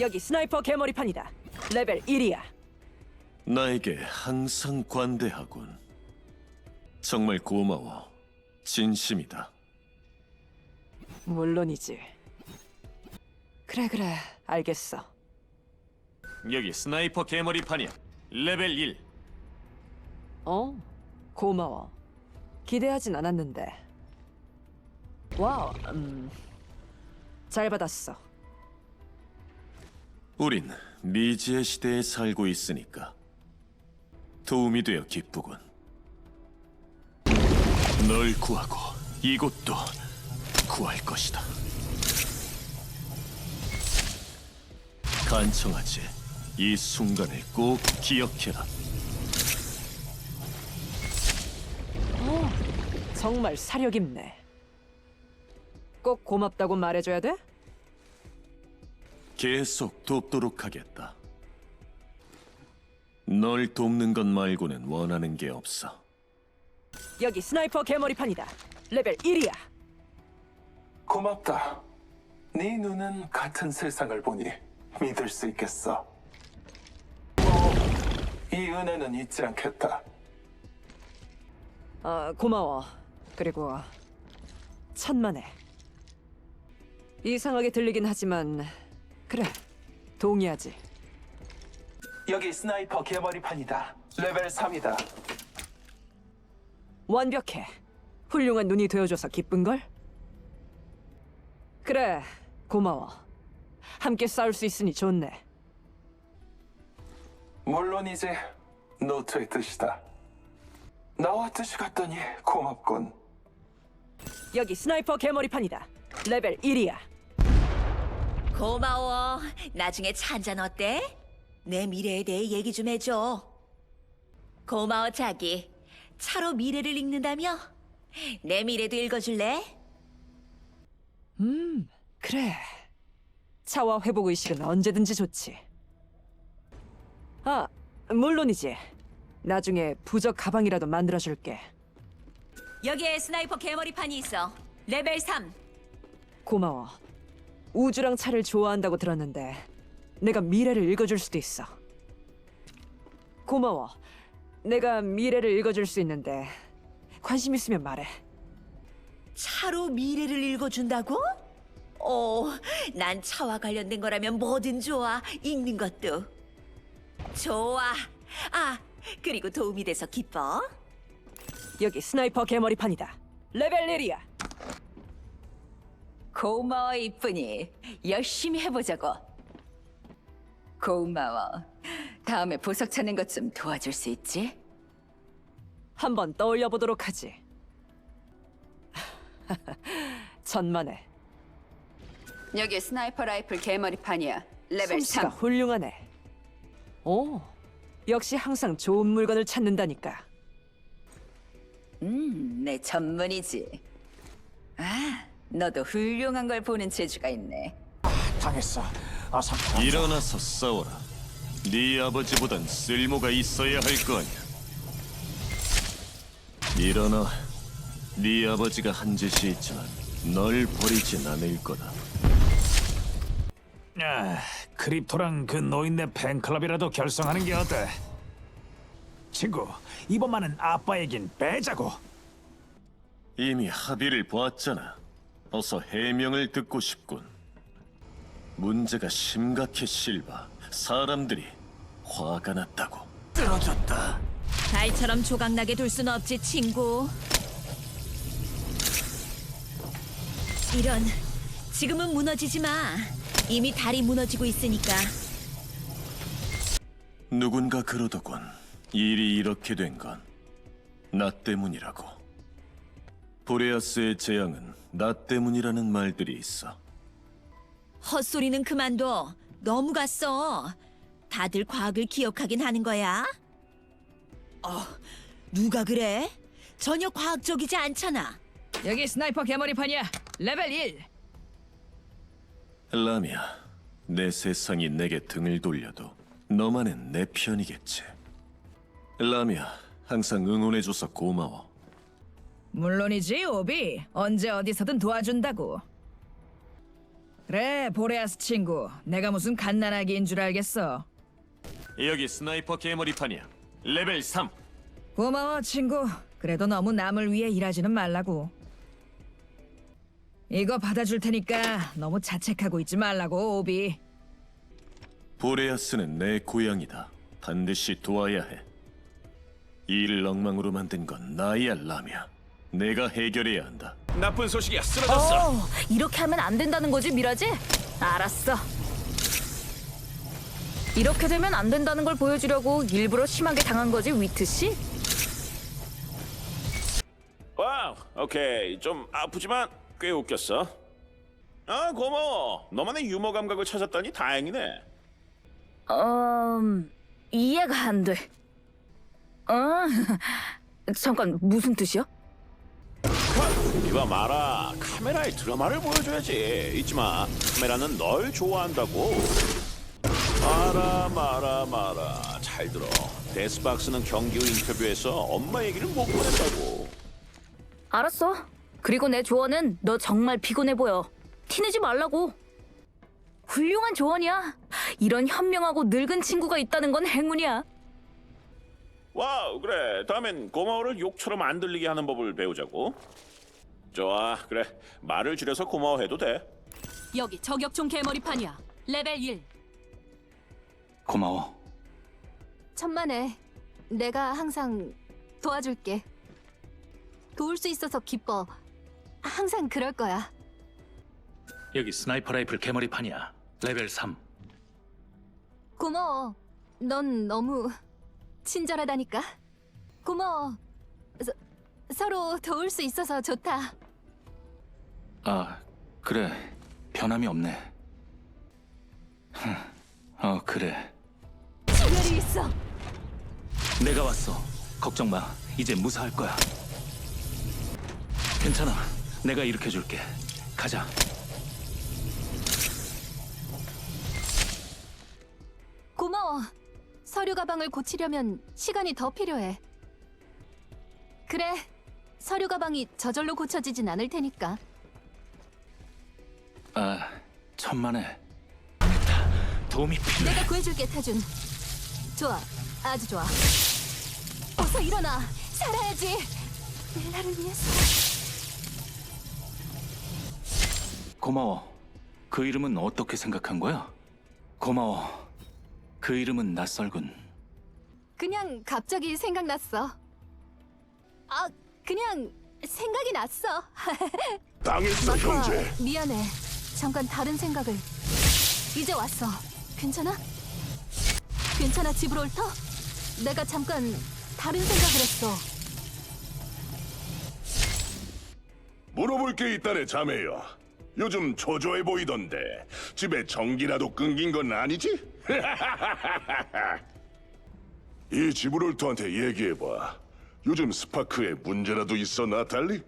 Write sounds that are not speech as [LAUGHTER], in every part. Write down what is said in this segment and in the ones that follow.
여기 스나이퍼 개머리판이다. 레벨 1이야. 나에게 항상 관대하군. 정말 고마워. 진심이다. 물론이지. 그래 그래 알겠어. 여기 스나이퍼 개머리판이야. 레벨 1. 어 고마워. 기대하진 않았는데. 와우 음. 잘 받았어. 우린 미지의 시대에 살고 있으니까 도움이 되어 기쁘군. 널 구하고 이곳도 구할 것이다. 간청하지. 이 순간을 꼭 기억해라. 정말 사력 있네. 꼭 고맙다고 말해줘야 돼? 계속 돕도록 하겠다. 널 돕는 것 말고는 원하는 게 없어. 여기 스나이퍼 개머리판이다. 레벨 1이야. 고맙다. 네 눈은 같은 세상을 보니 믿을 수 있겠어. 뭐, 이 은혜는 잊지 않겠다. 아, 고마워. 그리고 천만에. 이상하게 들리긴 하지만 그래 동의하지. 여기 스나이퍼 개머리판이다. 레벨 3이다. 완벽해. 훌륭한 눈이 되어줘서 기쁜 걸. 그래 고마워. 함께 싸울 수 있으니 좋네. 물론 이제 노트의 뜻이다. 나와 뜻이 같더니 고맙군. 여기 스나이퍼 개머리판이다. 레벨 1이야. 고마워. 나중에 차 한잔 어때? 내 미래에 대해 얘기 좀 해줘. 고마워, 자기. 차로 미래를 읽는다며? 내 미래도 읽어줄래? 그래. 차와 회복 의식은 언제든지 좋지. 아, 물론이지. 나중에 부적 가방이라도 만들어줄게. 여기에 스나이퍼 개머리판이 있어. 레벨 3. 고마워. 우주랑 차를 좋아한다고 들었는데 내가 미래를 읽어줄 수도 있어. 고마워. 내가 미래를 읽어줄 수 있는데 관심 있으면 말해. 차로 미래를 읽어준다고? 어, 난 차와 관련된 거라면 뭐든 좋아. 읽는 것도. 좋아. 아, 그리고 도움이 돼서 기뻐. 여기 스나이퍼 개머리판이다. 레벨 1이야. 고마워 이쁜이 열심히 해보자고 고마워 다음에 보석 찾는 것 좀 도와줄 수 있지? 한번 떠올려 보도록 하지. [LAUGHS] 천만에. 여기 스나이퍼 라이플 개머리판이야 레벨 솜씨가 3 훌륭하네. 오, 역시 항상 좋은 물건을 찾는다니까. 음, 내 전문이지 아, 너도 훌륭한 걸 보는 재주가 있네 당했어. 어서 일어나서 싸워라. 네 아버지보단 쓸모가 있어야 할 거 아니야. 일어나. 네 아버지가 한 짓이 있지만 널 버리진 않을 거다. 아, 크립토랑 그 노인네 팬클럽이라도 결성하는 게 어때? 친구, 이번만은 아빠 얘긴 빼자고. 이미 합의를 보았잖아. 어서 해명을 듣고 싶군. 문제가 심각해 실바. 사람들이 화가 났다고. 쓰러졌다. 달처럼 조각나게 둘 순 없지, 친구. 이런, 지금은 무너지지 마. 이미 달이 무너지고 있으니까. 누군가 그러더군. 일이 이렇게 된 건 나 때문이라고. 보레아스의 재앙은 나 때문이라는 말들이 있어. 헛소리는 그만둬. 너무 갔어. 다들 과학을 기억하긴 하는 거야. 어, 누가 그래? 전혀 과학적이지 않잖아. 여기 스나이퍼 개머리판이야 레벨 1 라미야, 내 세상이 내게 등을 돌려도 너만은 내 편이겠지. 라미야, 항상 응원해줘서 고마워. 물론이지, 오비. 언제 어디서든 도와준다고. 그래, 보레아스 친구. 내가 무슨 갓난아기인 줄 알겠어. 여기 스나이퍼 개머리판이야. 레벨 3. 고마워, 친구. 그래도 너무 남을 위해 일하지는 말라고. 이거 받아줄 테니까 너무 자책하고 있지 말라고, 오비. 보레아스는 내 고향이다. 반드시 도와야 해. 이 일을 엉망으로 만든 건 나야 라미야. 내가 해결해야 한다. 나쁜 소식이야. 쓰러졌어. 어, 이렇게 하면 안 된다는 거지, 미라지? 알았어. 이렇게 되면 안 된다는 걸 보여주려고 일부러 심하게 당한 거지, 위트 씨? 와우, 오케이. 좀 아프지만 꽤 웃겼어. 아, 고마워. 너만의 유머 감각을 찾았다니 다행이네. 음, 이해가 안 돼. 어? [LAUGHS] 잠깐, 무슨 뜻이야? 이봐 마라. 카메라에 드라마를 보여줘야지. 잊지 마. 카메라는 널 좋아한다고. 마라 마라 마라. 잘 들어. 데스박스는 경기 후 인터뷰에서 엄마 얘기를 못 꺼냈다고. 알았어. 그리고 내 조언은 너 정말 피곤해 보여. 티내지 말라고. 훌륭한 조언이야. 이런 현명하고 늙은 친구가 있다는 건 행운이야. 와우, 그래. 다음엔 고마워를 욕처럼 안 들리게 하는 법을 배우자고. 좋아, 그래. 말을 줄여서 고마워해도 돼. 여기 저격총 개머리판이야. 레벨 1. 고마워. 천만에 내가 항상 도와줄게. 도울 수 있어서 기뻐. 항상 그럴 거야. 여기 스나이퍼 라이플 개머리판이야. 레벨 3. 고마워. 넌 너무 친절하다니까. 고마워. 서, 서로 도울 수 있어서 좋다. 아, 그래. 변함이 없네. 흠, 어, 그래. 차별이 있어. 내가 왔어. 걱정 마. 이제 무사할 거야. 괜찮아. 내가 일으켜 줄게. 가자. 가방을 고치려면 시간이 더 필요해. 그래. 서류 가방이 저절로 고쳐지진 않을 테니까. 아, 천만에. 됐다. 도움이 필요해. 내가 구해줄게, 태준. 좋아, 아주 좋아. 어서 일어나, 살아야지. 렐라를 위해서. 고마워. 그 이름은 어떻게 생각한 거야? 고마워. 그 이름은 낯설군. 그냥 갑자기 생각났어. 아, 그냥 생각이 났어. [LAUGHS] 당했어, 마커, 미안해. 잠깐 다른 생각을. 이제 왔어. 괜찮아? 괜찮아, 지브롤터? 내가 잠깐 다른 생각을 했어. 물어볼 게 있다네 자매야. 요즘 초조해 보이던데 집에 전기라도 끊긴 건 아니지? [LAUGHS] 이 지브롤터한테 얘기해봐. 요즘 스파크에 문제라도 있어 나탈리?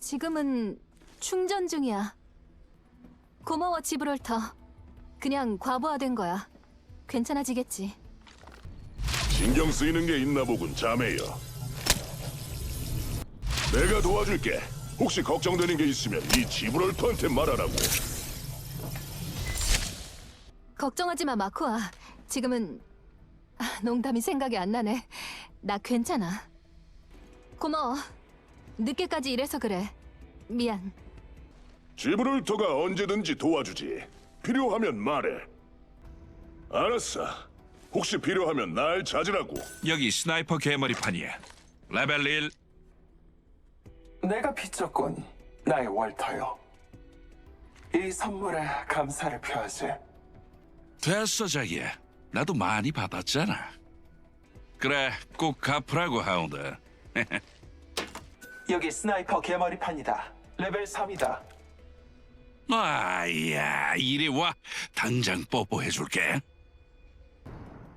지금은 충전 중이야. 고마워, 지브롤터. 그냥 과부하된 거야. 괜찮아지겠지. 신경 쓰이는 게 있나 보군 자매야. 내가 도와줄게. 혹시 걱정되는 게 있으면 이 지브롤터한테 말하라고. 걱정하지 마, 마코아. 지금은 아, 농담이 생각이 안 나네. 나 괜찮아. 고마워. 늦게까지 일해서 그래. 미안. 지브롤터가 언제든지 도와주지. 필요하면 말해. 알았어. 혹시 필요하면 날 찾으라고. 여기 스나이퍼 개머리판이야. 레벨 1 내가 빚졌군. 나의 월터요. 이 선물에 감사를 표하지. 됐어 자기야. 나도 많이 받았잖아. 그래 꼭 갚으라고 하운드. [LAUGHS] 여기 스나이퍼 개머리판이다. 레벨 3이다. 아야 이리 와 당장 뽀뽀해줄게.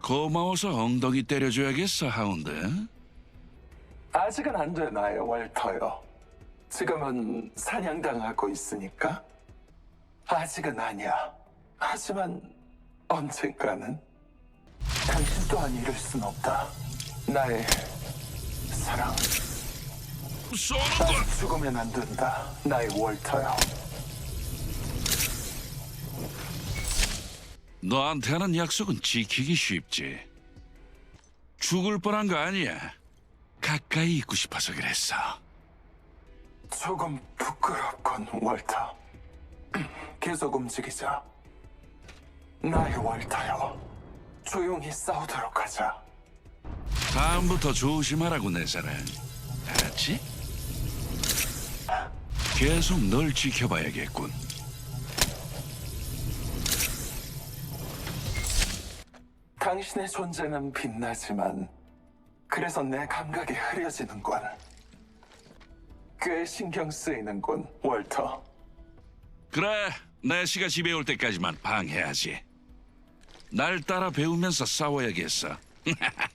고마워서 엉덩이 때려줘야겠어 하운드. 아직은 안 돼, 나의 월터요. 지금은 사냥당하고 있으니까. 아직은 아니야. 하지만 언젠가는 당신 또한 이룰 순 없다. 나의 사랑. 쏘는 걸. 죽으면 안 된다. 나의 월터요. 너한테 하는 약속은 지키기 쉽지. 죽을 뻔한 거 아니야. 가까이 있고 싶어서 그랬어. 조금 부끄럽군, 월터. [CLEARS THROAT] 계속 움직이자. 나의 월터요. 조용히 싸우도록 하자. 다음부터 조심하라고 내 사랑. 알았지? 계속 널 지켜봐야겠군. 당신의 존재는 빛나지만 그래서 내 감각이 흐려지는군. 꽤 신경 쓰이는군, 월터. 그래, 내시가 집에 올 때까지만 방해하지. 날 따라 배우면서 싸워야겠어. [LAUGHS]